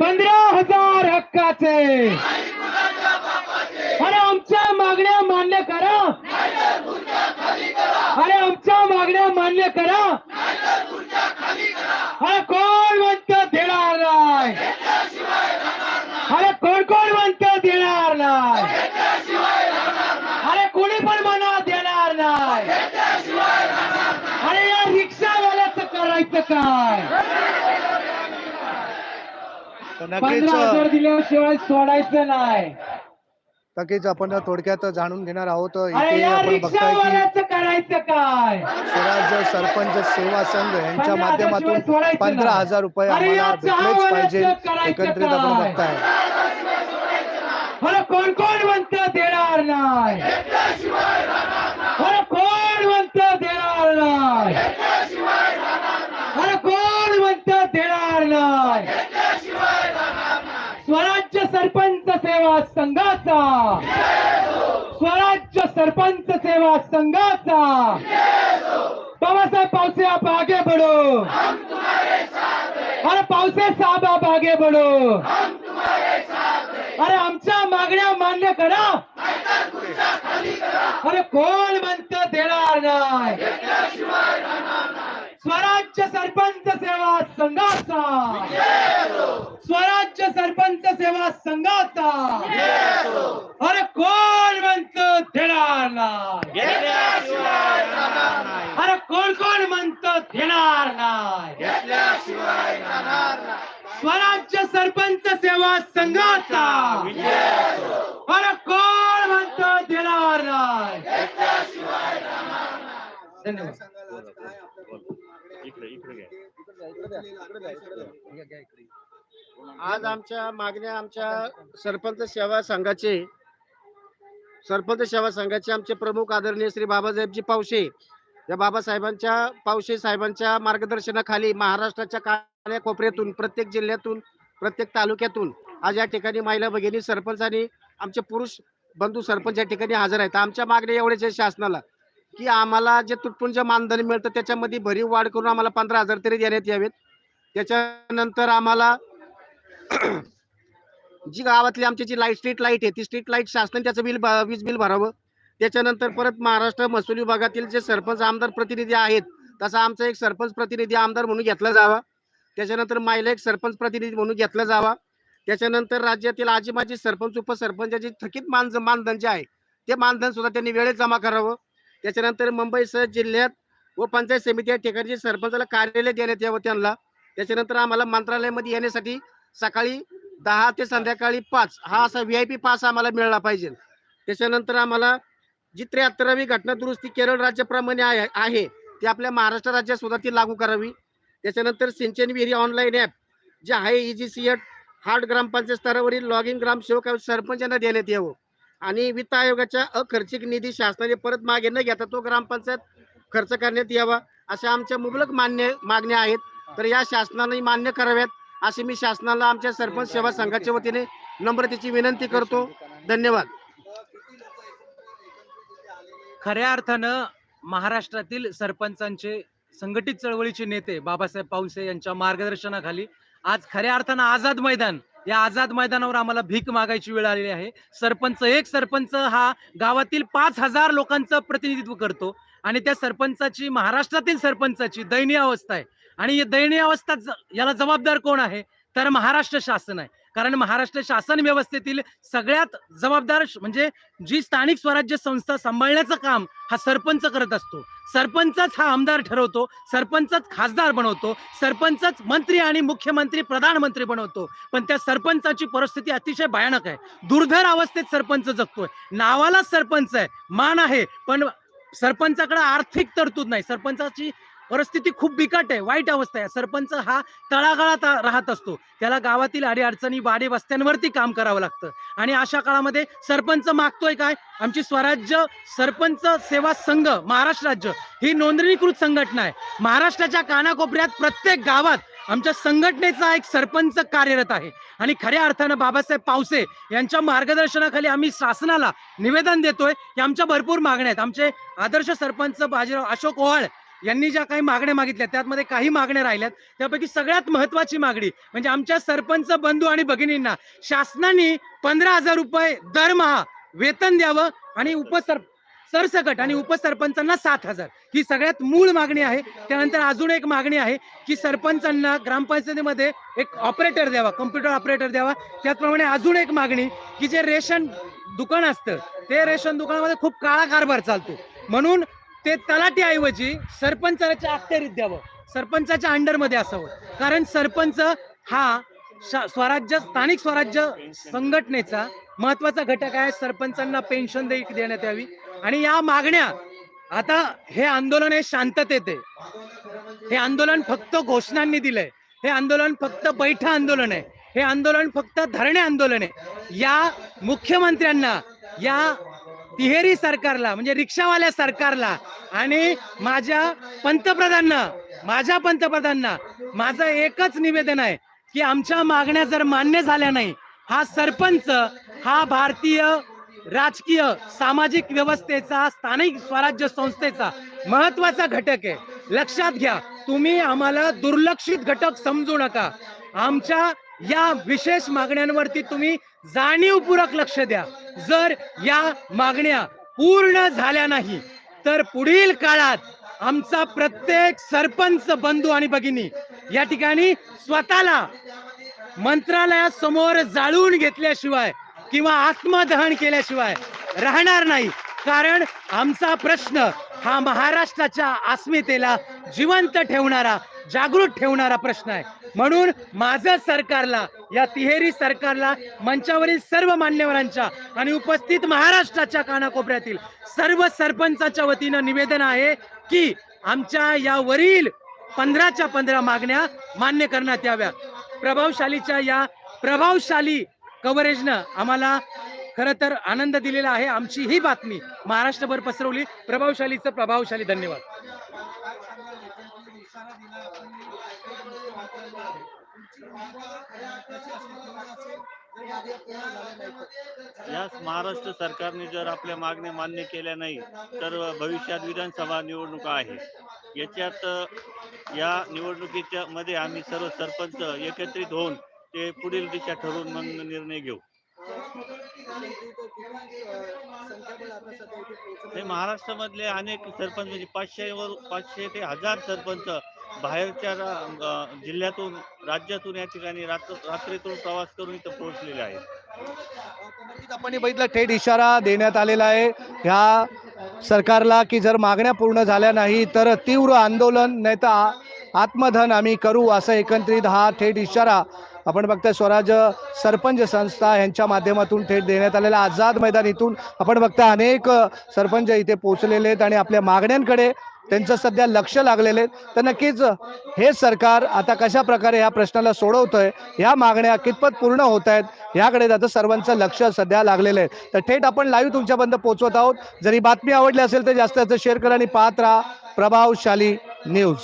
पंधरा हजार हक्काचे. अरे आमच्या मागण्या मान्य करा. अरे आमच्या मागण्या मान्य करा. अरे कोण म्हणत देणार नाही? अरे कोण कोण म्हणत देणार नाही? अरे कोणी पण म्हणा देणार नाही? अरे या रिक्षावाल्याचं करायचं काय? तर पंधरा हजार दिल्याशिवाय सोडायचं नाही नक्कीच आपण थोडक्यात जाणून घेणार आहोत इथे आपण बघताय की करायचं काय स्वराज्य सरपंच सेवा संघ यांच्या माध्यमातून पंधरा. हजार रुपये आम्हाला भेटलेच पाहिजे एकत्रित आपण? बघताय कोण कोण म्हणत देणार नाही अरे कोण म्हणत देणार नाही अरे कोण म्हणत देणार नाही स्वराज्य सरपंच सेवा संघाचा. स्वराज्य सरपंच सेवा संघाचा. बाबासाहेब पावसे आप आगे बढ़ो. अरे पावसे साहेब आप आगे बढ़ो. अरे आमच्या मागण्या मान्य करा. अरे कोण म्हणत देणार नाही स्वराज्य सरपंच सेवा संघाचा स्वराज्य सरपंच सेवा संघाचा अरे कोण म्हणत देणार नाही. अरे कोण कोण म्हणत देणार नाही. स्वराज्य सरपंच सेवा संघाचा. अरे कोण म्हणत देणार नाही. धन्यवाद. आज आमच्या मागण्या आमच्या सरपंच सेवा संघाचे सरपंच सेवा संघाचे आमचे प्रमुख आदरणीय श्री बाबासाहेबजी पावशे. या बाबासाहेबांच्या पावशे साहेबांच्या मार्गदर्शनाखाली महाराष्ट्राच्या कान्या कोपऱ्यातून प्रत्येक जिल्ह्यातून प्रत्येक तालुक्यातून आज या ठिकाणी महिला भगिनी सरपंच आणि आमचे पुरुष बंधू सरपंच या ठिकाणी हजर आहेत. आमच्या मागण्या एवढेच आहे शासनाला की आम्हाला जे तुटपुंज मानधन मिळतं त्याच्यामध्ये भरीव वाढ करून आम्हाला पंधरा हजार तरी देण्यात यावेत. त्याच्यानंतर आम्हाला जी गावातली आमची जी लाइट स्ट्रीट लाइट आहे ती स्ट्रीट लाइट शासनाने त्याचं बिल भ- वीज बिल भरावं. त्याच्यानंतर परत महाराष्ट्र महसूल विभागातील जे सरपंच आमदार प्रतिनिधी आहेत तसा आमचा एक सरपंच प्रतिनिधी आमदार म्हणून घेतला जावा. त्याच्यानंतर मायला एक सरपंच प्रतिनिधी म्हणून घेतला जावा. त्याच्यानंतर राज्यातील आजी माजी सरपंच उपसरपंचाची थकीत मान मानधन जे आहे ते मानधन सुद्धा त्यांनी वेळेत जमा करावं. त्याच्यानंतर मुंबईसह जिल्ह्यात व पंचायत समिती या ठिकाणी सरपंचाला कार्यालय देण्यात यावं त्यांना. त्याच्यानंतर आम्हाला मंत्रालयामध्ये येण्यासाठी सकाळी दहा ते संध्याकाळी पाच. हा असा व्ही आय पी पास आम्हाला मिळाला पाहिजे. त्याच्यानंतर आम्हाला जी त्र्याहत्तरावी घटना दुरुस्ती केरळ राज्याप्रमाणे आहे आहे ती आपल्या महाराष्ट्र राज्यात सुद्धा ती लागू करावी. त्याच्यानंतर सिंचन विहिरी ऑनलाईन ॲप जे आहे E G C eight hard ग्रामपंचायत स्तरावरील लॉगिंग ग्रामसेवक सरपंचांना देण्यात यावं. आणि वित्त आयोगाच्या अखर्चिक निधी शासनाने परत मागे न घेता तो ग्रामपंचायत खर्च करण्यात यावा अशा आमच्या मुबलक मान्य मागण्या आहेत. तर या शासनाने मान्य कराव्यात. अशी मी शासनाला आमच्या सरपंच सेवा संघाच्या वतीने नम्रतेची विनंती करतो. धन्यवाद. खऱ्या अर्थानं महाराष्ट्रातील सरपंचांचे संघटित चळवळीचे नेते बाबासाहेब पावसे यांच्या मार्गदर्शनाखाली आज खऱ्या अर्थानं आझाद मैदान या आझाद मैदानावर आम्हाला भीक मागायची वेळ आलेली आहे. सरपंच एक सरपंच हा गावातील पाच हजार लोकांचं प्रतिनिधित्व करतो आणि त्या सरपंचाची महाराष्ट्रातील सरपंचाची दयनीय अवस्था आहे. आणि दयनीय अवस्था याला जबाबदार कोण आहे? तर महाराष्ट्र शासन आहे. कारण महाराष्ट्र शासन व्यवस्थेतील सगळ्यात जबाबदार म्हणजे जी स्थानिक स्वराज्य संस्था सांभाळण्याचं काम हा सरपंच करत असतो. सरपंचच हा आमदार ठरवतो. सरपंचच खासदार बनवतो. सरपंचच मंत्री आणि मुख्यमंत्री प्रधानमंत्री बनवतो. पण त्या सरपंचाची परिस्थिती अतिशय भयानक आहे. दुर्धर अवस्थेत सरपंच जगतोय. नावाला सरपंच आहे. मान आहे. पण सरपंचाकडे आर्थिक तरतूद नाही. सरपंचाची परिस्थिती खूप बिकट आहे वाईट अवस्था आहे. सरपंच हा तळागाळात राहत असतो. त्याला गावातील अडीअडचणी वाडे वस्त्यांवरती काम करावं लागतं. आणि अशा काळामध्ये सरपंच मागतोय काय? आमची स्वराज्य सरपंच सेवा संघ महाराष्ट्र राज्य ही नोंदणीकृत संघटना आहे. महाराष्ट्राच्या कानाकोपऱ्यात प्रत्येक गावात आमच्या संघटनेचा एक सरपंच कार्यरत आहे. आणि खऱ्या अर्थानं बाबासाहेब पावसे यांच्या मार्गदर्शनाखाली आम्ही शासनाला निवेदन देतोय की आमच्या भरपूर मागण्या आहेत. आमचे आदर्श सरपंच बाजीराव अशोक ओहाळ यांनी ज्या काही मागण्या मागितल्या त्यामध्ये काही मागण्या राहिल्यात. त्यापैकी सगळ्यात महत्वाची मागणी म्हणजे आमच्या सरपंच बंधू आणि भगिनींना शासनाने पंधरा हजार रुपये दरमहा वेतन द्यावं आणि उपसर सरसकट आणि उपसरपंचांना सात हजार. ही सगळ्यात मूळ मागणी आहे. त्यानंतर अजून एक मागणी आहे की सरपंचांना ग्रामपंचायतीमध्ये एक ऑपरेटर द्यावा कम्प्युटर ऑपरेटर द्यावा. त्याचप्रमाणे अजून एक मागणी की जे रेशन दुकान असतं ते रेशन दुकानामध्ये खूप काळा कारभार चालतो. म्हणून ते तलाठीऐवजी सरपंचाच्या अखत्यारीत द्यावं. सरपंचाच्या अंडरमध्ये असावं. कारण सरपंच हा शा- स्वराज्य स्थानिक स्वराज्य संघटनेचा महत्त्वाचा घटक आहे. सरपंचांना पेन्शन दे देण्यात यावी. आणि या मागण्या आता हे आंदोलन हे शांततेत आहे. हे आंदोलन फक्त घोषणांनी दिलंय. हे आंदोलन फक्त बैठ आंदोलन आहे. हे आंदोलन फक्त धरणे आंदोलन आहे. या मुख्यमंत्र्यांना या तिहेरी सरकारला म्हणजे रिक्षावाल्या सरकारला आणि माझ्या पंतप्रधानांना माझ्या पंतप्रधानांना माझं एकच निवेदन आहे की आमच्या मागण्या जर मान्य झाल्या नाही हा सरपंच हा भारतीय राजकीय सामाजिक व्यवस्थेचा स्थानिक स्वराज्य संस्थेचा महत्त्वाचा घटक आहे. लक्षात घ्या तुम्ही आम्हाला दुर्लक्षित घटक समजू नका. आमच्या या विशेष मागण्यांवरती तुम्ही जाणीवपूर्वक लक्ष द्या. जर या मागण्या पूर्ण झाल्या नाही तर पुढील काळात आमचा प्रत्येक सरपंच बंधू आणि भगिनी या ठिकाणी स्वतःला मंत्रालयासमोर जाळून घेतल्याशिवाय किंवा आत्मदहन केल्याशिवाय राहणार नाही. कारण आमचा प्रश्न हा महाराष्ट्राच्या अस्मितेला जिवंत ठेवणारा जागृत ठेवणारा प्रश्न आहे. म्हणून माझं सरकारला या तिहेरी सरकारला मंचावरील सर्व मान्यवरांच्या आणि उपस्थित महाराष्ट्राच्या कानाकोपऱ्यातील सर्व सरपंचाच्या वतीनं निवेदन आहे की आमच्या या वरील पंधराच्या पंधरा मागण्या मान्य करण्यात याव्या प्रभावशालीच्या या प्रभावशाली कव्हरेजनं आम्हाला खरं तर आनंद दिलेला आहे. आमची ही बातमी महाराष्ट्रभर पसरवली. प्रभावशालीचं प्रभावशाली धन्यवाद. याच महाराष्ट्र सरकारने जर आपल्या मागण्या मान्य केल्या नाही तर भविष्यात विधानसभा निवडणुका आहे याच्यात या निवडणुकीच्या मध्ये आम्ही सर्व सरपंच एकत्रित होऊन ते पुढील दिशा ठरवून मग निर्णय घेऊ. हे महाराष्ट्रामधले अनेक सरपंच म्हणजे पाचशे वर पाचशे ते हजार सरपंच बाहेरच्या जिल्ह्यातून राज्यातून या ठिकाणी रात्र रात्रीतून प्रवास करून इथं पोहोचलेले आहेत. आपण बघितलं थेट इशारा देण्यात आलेला आहे. ह्या सरकारला की जर मागण्या पूर्ण झाल्या नाही तर तीव्र आंदोलन आ- आत्मधन आम्ही करू असं एकत्रित हा थेट इशारा आपण बघतोय स्वराज सरपंच संस्था यांच्या माध्यमातून थेट देण्यात आलेल्या आझाद मैदान इथून आपण बघताय अनेक सरपंच इथे पोहोचलेले आहेत आणि आपल्या मागण्यांकडे त्यांचं सध्या लक्ष लागलेले आहेत तर नक्कीच हे सरकार आता कशा प्रकारे या प्रश्नाला सोडवतंय या मागण्या कितपत पूर्ण होत आहेत याकडे आता सर्वांचं लक्ष सध्या लागलेलं आहे. तर थेट आपण लाईव्ह तुमच्यापर्यंत पोहोचवत आहोत. जरी बातमी आवडली असेल तर जास्त जास्त शेअर करा आणि पाहत राहा. प्रभावशाली न्यूज